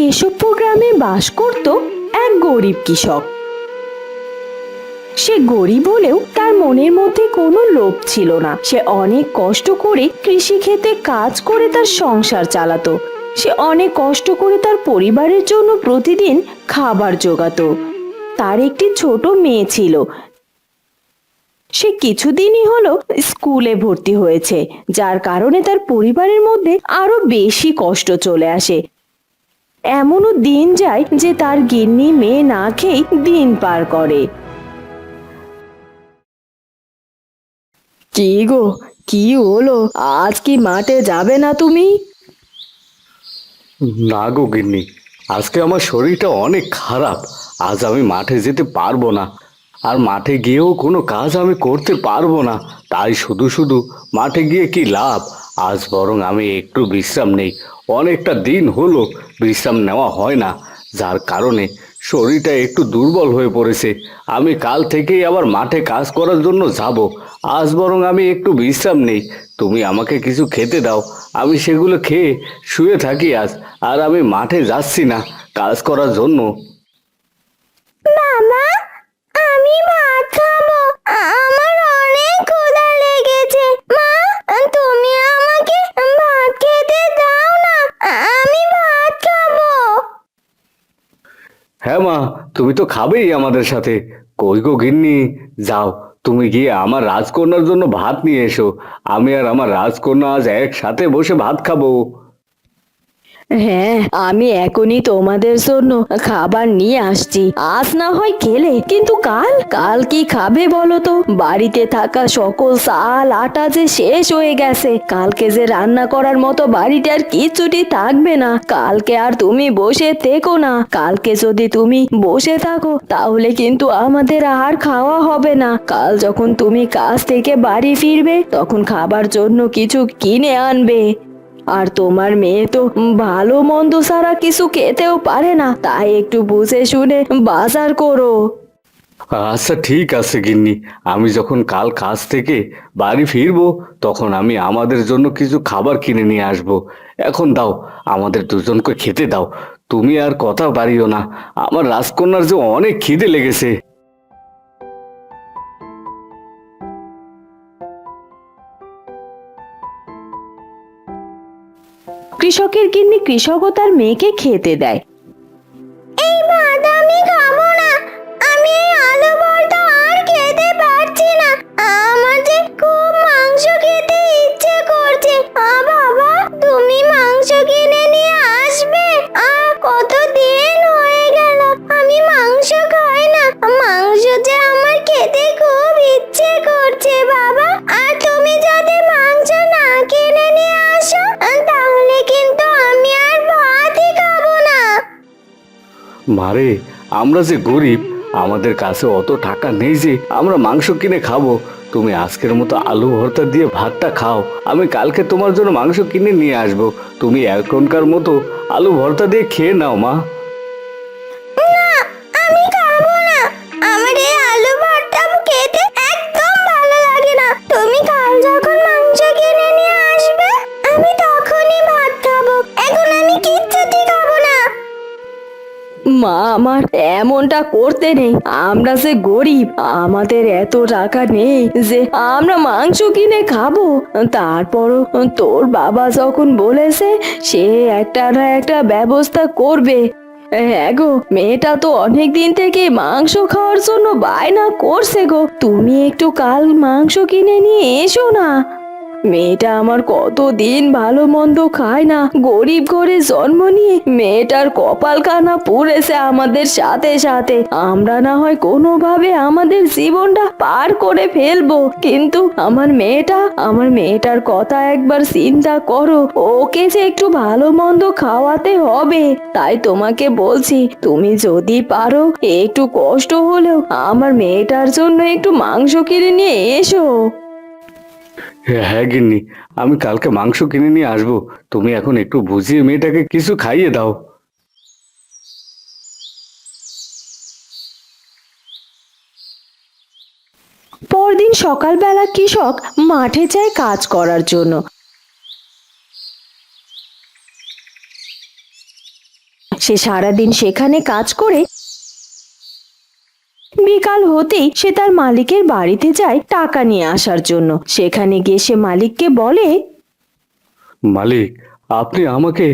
কেশবপুর গ্রামে বাস করত এক গরিব কৃষক। সে গরিব হলেও তার মনের মধ্যে কোনো লোভ ছিল না। সে অনেক কষ্ট করে কৃষি ক্ষেতে কাজ করে তার সংসার চালাতো। সে অনেক কষ্ট করে তার পরিবারের জন্য প্রতিদিন খাবার জোগাতো। তার একটি ছোট মেয়ে ছিল। সে কিছুদিনই হলো স্কুলে ভর্তি হয়েছে, যার কারণে তার পরিবারের মধ্যে আরও বেশি কষ্ট চলে আসে। এমনও দিন যায় যে তার গিন্নি মেয়ে না খেয়ে দিন পার করে। কি গো কি হলো? আজ কি মাঠে যাবে না তুমি? না গো গিন্নি আজকে আমার শরীরটা অনেক খারাপ। আজ আমি মাঠে যেতে পারব না। আর মাঠে গিয়েও কোনো কাজ আমি করতে পারব না। তাই শুধু শুধু মাঠে গিয়ে কি লাভ? আজ বরং আমি একটু বিশ্রাম নেই। অনেকটা দিন হলো বিশ্রাম নেওয়া হয় না। যার কারণে শরীরটা একটু দুর্বল হয়ে পড়েছে। আমি কাল থেকেই আবার মাঠে কাজ করার জন্য যাব। আজ বরং আমি একটু বিশ্রাম নেই। তুমি আমাকে কিছু খেতে দাও। আমি সেগুলো খেয়ে শুয়ে থাকি আজ। আর আমি মাঠে যাচ্ছি না। কাজ করার জন্য বাবা আমি ভাত খাব আমার অনেক ক্ষুধা লেগেছে মা তুমি আমাকে ভাত খেতে দাও না আমি ভাত খাব হ্যাঁ মা তুমি তো খাবেই আমাদের সাথে। কই গো গিন্নি? যাও, তুমি গিয়ে আমার রাজকন্যার জন্য ভাত নিয়ে এসো। আমি আর আমার রাজকন্যা আজ একসাথে বসে ভাত খাব। হ্যাঁ আমি এখনই তোমাদের জন্য খাবার নিয়ে আসছি। আজ না হয় খেলে, কিন্তু কাল? কাল কি খাবে বলো তো? বাড়িতে থাকা সকল চাল, আটা যে শেষ হয়ে গেছে। কালকে যে রান্না করার মতো বাড়িতে আর কিচ্ছুটি থাকবে না। কালকে আর তুমি বসে থেকো না। কালকে যদি তুমি বসে থাকো, তাহলে কিন্তু আমাদের আর খাওয়া হবে না। কাল যখন তুমি কাজ থেকে বাড়ি ফিরবে, তখন খাবার জন্য কিছু কিনে আনবে। আর তোমার মেয়ে তো ভালো মন্দ ছাড়া কিছু খেতেও পারে না। তাই একটু বুঝে শুনে বাজার করো। আচ্ছা ঠিক আছে গিন্নি। আমি যখন কাল কাজ থেকে বাড়ি ফিরবো, তখন আমি আমাদের জন্য কিছু খাবার কিনে নিয়ে আসব। এখন দাও, আমাদের দুজনকে খেতে দাও। তুমি আর কথা বাড়িও না। আমার রাজকন্যার যে অনেক খিদে লেগেছে। কৃষকের গিন্নি কৃষক ও তার মেয়েকে খেতে দেয়। মারে আমরা যে গরিব, আমাদের কাছে অত টাকা নেই যে আমরা মাংস কিনে খাব। তুমি আজকের মতো আলু ভর্তা দিয়ে ভাতটা খাও। আমি কালকে তোমার জন্য মাংস কিনে নিয়ে আসব। তুমি এখনকার মতো আলু ভর্তা দিয়ে খেয়ে নাও মা। আমার এমনটা করতে নেই। আমরা যে গরিব, আমাদের এত টাকা নেই যে আমরা মাংস কিনে খাব। তারপরও তোর বাবা যখন বলেছে, সে একটা না একটা ব্যবস্থা করবে। হ্যাঁ গো, মেয়েটা তো অনেক দিন থেকে মাংস খাওয়ার জন্য বায়না করছে গো। তুমি একটু কাল মাংস কিনে নিয়ে এসো না। মেয়েটা আমার কতদিন ভালো মন্দ খায় না, গরিব ঘরে জন্ম নিয়ে মেয়েটার কপাল কানা পুড়েছে আমাদের সাথে সাথে। আমরা না হয় কোনোভাবে আমাদের জীবনটা পার করে ফেলব, কিন্তু আমার মেয়েটা, আমার মেয়েটার কথা একবার চিন্তা করো, ওকে যে একটু ভালো মন্দ খাওয়াতে হবে। তাই তোমাকে বলছি, তুমি যদি পারো, একটু কষ্ট হলেও আমার মেয়েটার জন্য একটু মাংস কিনে নিয়ে এসো। হ্যাঁ হ্যাঁ গিন্নি, আমি কালকে মাংস কিনে নিয়ে আসব। তুমি এখন একটু বুঝিয়ে মেয়েটাকে কিছু খাইয়ে দাও। পরদিন সকালবেলা কৃষক মাঠে যায় কাজ করার জন্য। সে সারাদিন সেখানে কাজ করে বিকাল হতেই সে তার মালিকের বাড়িতে যায় টাকা নিয়ে আসার জন্য। সেখানে গিয়ে সে মালিককে বলে, মালিক, আপনি আমাকে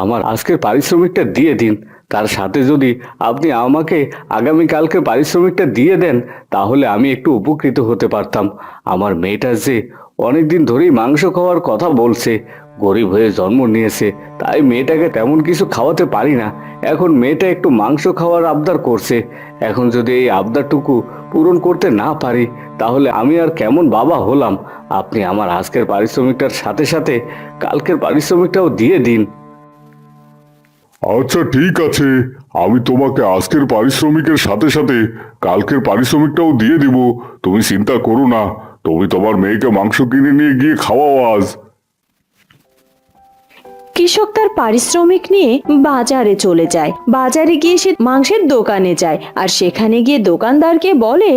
আমার আজকের পারিশ্রমিকটা দিয়ে দিন। তার সাথে যদি আপনি আমাকে আগামীকালকে পারিশ্রমিকটা দিয়ে দেন, তাহলে আমি একটু উপকৃত হতে পারতাম। আমার মেয়েটা যে অনেকদিন ধরেই মাংস খাওয়ার কথা বলছে গরিব হয়ে জন্ম নিয়েছে, তাই মেয়েটাকে তেমন কিছু খাওয়াতে পারি না। এখন মেয়েটা একটু মাংস খাওয়ার আবদার করছে। এখন যদি এই আবদারটুকু পূরণ করতে না পারি, তাহলে আমি আর কেমন বাবা হলাম? আপনি আমার আজকের পারিশ্রমিকটার সাথে সাথে কালকের পারিশ্রমিকটাও দিয়ে দিন। আচ্ছা ঠিক আছে। আমি তোমাকে আজকের পারিশ্রমিকের সাথে সাথে কালকের পারিশ্রমিকটাও দিয়ে দিব। তুমি চিন্তা করো না। তুমি তোমার মেয়েকে মাংস কিনে নিয়ে গিয়ে খাওয়াও আজ। কৃষক তার পারিশ্রমিক নিয়ে বাজারে চলে যায়। বাজারে গিয়ে সে মাংসের দোকানে যায় আর সেখানে গিয়ে দোকানদারকে বলে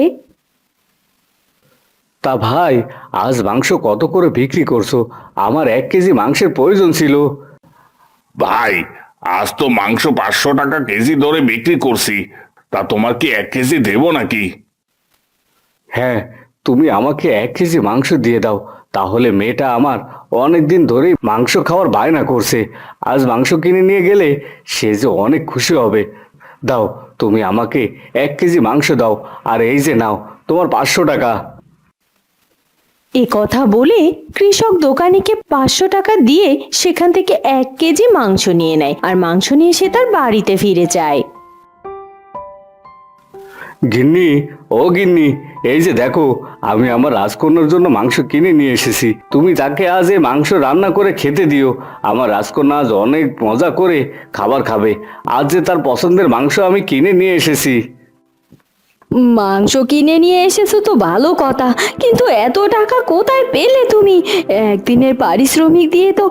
তা ভাই আজ মাংস কত করে বিক্রি করছ? আমার এক কেজি মাংসের প্রয়োজন ছিল। ভাই আজ তো মাংস পাঁচশো টাকা কেজি দরে বিক্রি করছি। তা তোমার কি এক কেজি দেবো নাকি? হ্যাঁ তুমি আমাকে এক কেজি মাংস দিয়ে দাও তাহলে মেয়েটা আমার অনেক দিন ধরেই মাংস খাওয়ার বায়না করছে। আজ মাংস কিনে নিয়ে গেলে সে যে অনেক খুশি হবে। দাও তুমি আমাকে এক কেজি মাংস দাও আর এই যে নাও তোমার পাঁচশো টাকা। এ কথা বলে কৃষক দোকানিকে পাঁচশো টাকা দিয়ে সেখান থেকে এক কেজি মাংস নিয়ে নেয় আর মাংস নিয়ে সে তার বাড়িতে ফিরে যায়। গিন্নি ও গিন্নি, এই যে দেখো, আমি আমার রাজকন্যার জন্য মাংস কিনে নিয়ে এসেছি। তুমি তাকে আজ এই মাংস রান্না করে খেতে দিও, আমার রাজকন্যা আজ অনেক মজা করে খাবার খাবে। আজ যে তার পছন্দের মাংস আমি কিনে নিয়ে এসেছি। মাংস কিনে নিয়ে এসেছ তো ভালো কথা, কিন্তু এত টাকা কোথায় পেলে তুমি? একদিনের পারিশ্রমিক দিয়ে তো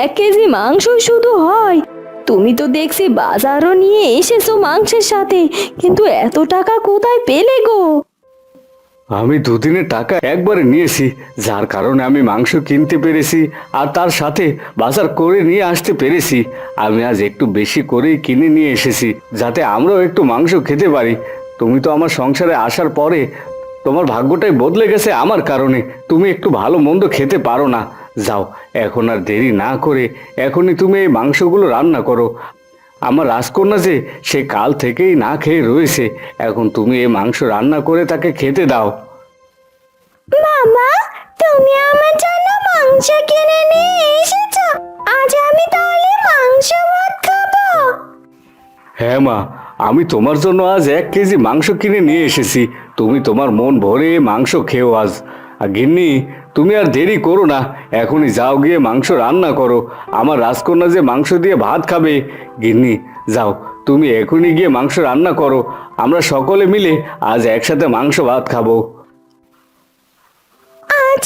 এক কেজি মাংস শুধু হয়। তুমি তো দেখছি বাজারও নিয়ে এসেছ মাংসের সাথে, কিন্তু এত টাকা কোথায় পেলে গো? আমি দুদিনের টাকা একবারে নিয়েছি, যার কারণে আমি মাংস কিনতে পেরেছি আর তার সাথে বাজার করে নিয়ে আসতে পেরেছি। আমি আজ একটু বেশি করেই কিনে নিয়ে এসেছি, যাতে আমরাও একটু মাংস খেতে পারি। তুমি তো আমার সংসারে আসার পরে তোমার ভাগ্যটাই বদলে গেছে আমার কারণে। তুমি একটু ভালো মন্দ খেতে পারো না। যাও এখন আর দেরি না করে এখনই তুমি এই মাংসগুলো রান্না করো। আমার রাজকন্যা যে সে কাল থেকেই না খেয়ে রয়েছে এখন তুমি এই মাংস রান্না করে তাকে খেতে দাও। বাবা তুমি আমার জন্য মাংস কিনে নিয়ে এসেছ। আজ আমি তাহলে মাংস ভাত খাব। হ্যাঁ মা আমি তোমার জন্য আজ এক কেজি মাংস কিনে নিয়ে এসেছি। তুমি তোমার মন ভরে মাংস খেও আজ। আর গিন্নি তুমি আর দেরি করো না। এখনই যাও গিয়ে মাংস রান্না করো। আমার রাজকন্যা যে মাংস দিয়ে ভাত খাবে। গিন্নি, যাও, তুমি এখনই গিয়ে মাংস রান্না করো। আমরা সকলে মিলে আজ একসাথে মাংস ভাত খাব। আজ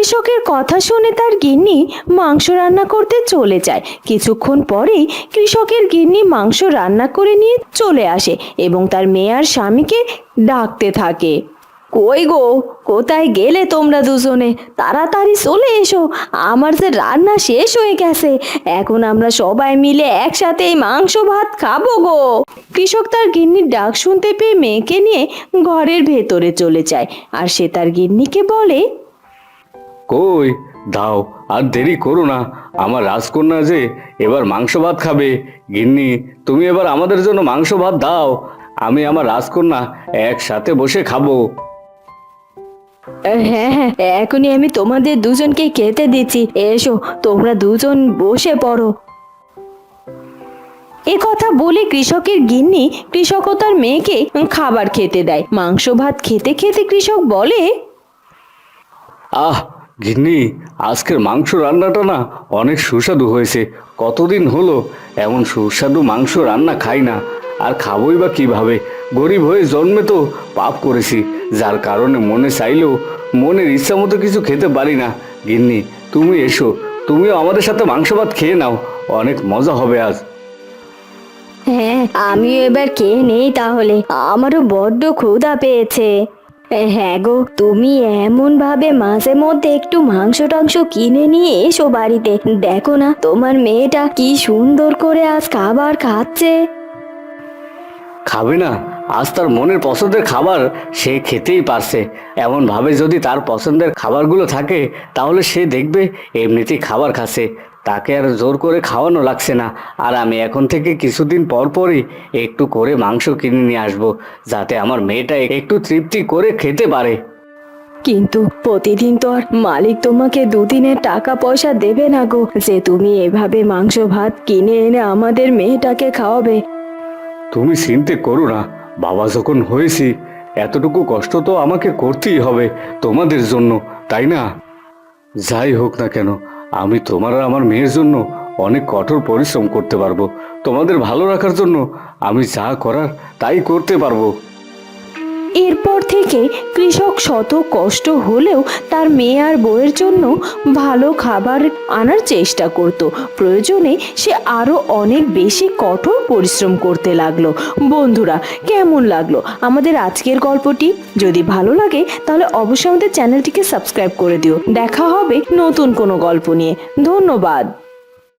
কৃষকের কথা শুনে তার গিন্নি মাংস রান্না করতে চলে যায়। কিছুক্ষণ পরেই কৃষকের গিন্নি মাংস রান্না করে নিয়ে চলে আসে এবং তার মেয়ে আর স্বামীকে ডাকতে থাকে। কই গো, কোথায় গেলে তোমরা দুজনে? তাড়াতাড়ি চলে এসো। আমার যে রান্না শেষ হয়ে গেছে। এখন আমরা সবাই মিলে একসাথে এই মাংস ভাত খাব গো। কৃষক তার গিন্নির ডাক শুনতে পেয়ে মেয়েকে নিয়ে ঘরের ভেতরে চলে যায়। আর সে তার গিন্নিকে বলে কই? দাও আর দেরি করো না। আমার রাজকন্যা যে এবার মাংস ভাত খাবে। গিন্নি তুমি এবার আমাদের জন্য মাংস ভাত দাও। আমি আমার রাজকন্যা একসাথে বসে খাব। হ্যাঁ হ্যাঁ এখনই আমি তোমাদের দুজনকে খেতে দিচ্ছি। এসো তোমরা দুজন বসে পড়ো। এ কথা বলে কৃষকের গিন্নি কৃষক ও তার মেয়েকে খাবার খেতে দেয়। মাংস ভাত খেতে খেতে কৃষক বলে আহ গিন্নি, আজকের মাংস রান্নাটা না অনেক সুস্বাদু হয়েছে। কতদিন হলো এমন সুস্বাদু মাংস রান্না খাই না। আর খাবোই বা কীভাবে? গরিব হয়ে জন্মে তো পাপ করেছি। যার কারণে মনে চাইলেও মনের ইচ্ছা মতো কিছু খেতে পারি না। গিন্নি, তুমি এসো। তুমিও আমাদের সাথে মাংস ভাত খেয়ে নাও। অনেক মজা হবে আজ। হ্যাঁ আমিও এবার খেয়ে নেই তাহলে। আমারও বড্ড ক্ষুধা পেয়েছে। হ্যাঁ গো, তুমি এমন ভাবে মাঝে মধ্যে একটু মাংস টাংস কিনে নিয়ে এসো বাড়িতে। দেখো না, তোমার মেয়েটা কি সুন্দর করে আজ খাবার খাচ্ছে। খাবে না, আজ তার মনের পছন্দের খাবার সে খেতেই পারছে। এমন ভাবে যদি তার পছন্দের খাবারগুলো থাকে, তাহলে সে দেখবে এমনিতেই খাবার খাচ্ছে। তাকে আর জোর করে খাওয়ানো লাগছে না। আর আমি এখন থেকে কিছুদিন পর পরই একটু করে মাংস কিনে নিয়ে আসব যাতে আমার মেয়েটা একটু তৃপ্তি করে খেতে পারে। কিন্তু প্রতিদিন তো আর মালিক তোমাকে দুদিনের টাকা পয়সা দেবে না গো যে তুমি এভাবে মাংস ভাত কিনে এনে আমাদের মেয়েটাকে খাওয়াবে। তুমি চিনতে করো না বাবা যখন হয়েছি এতটুকু কষ্ট তো আমাকে করতেই হবে তোমাদের জন্য তাই না? যাই হোক না কেন আমি তোমার আর আমার মেয়ের জন্য অনেক কঠোর পরিশ্রম করতে পারব। তোমাদের ভালো রাখার জন্য আমি যা করার তাই করতে পারব। এরপর থেকে কৃষক শত কষ্ট হলেও তার মেয়ে আর বউয়ের জন্য ভালো খাবার আনার চেষ্টা করত। প্রয়োজনে সে আরও অনেক বেশি কঠোর পরিশ্রম করতে লাগল। বন্ধুরা, কেমন লাগল আমাদের আজকের গল্পটি? যদি ভালো লাগে, তাহলে অবশ্যই আমাদের চ্যানেলটিকে সাবস্ক্রাইব করে দিও। দেখা হবে নতুন কোনো গল্প নিয়ে। ধন্যবাদ।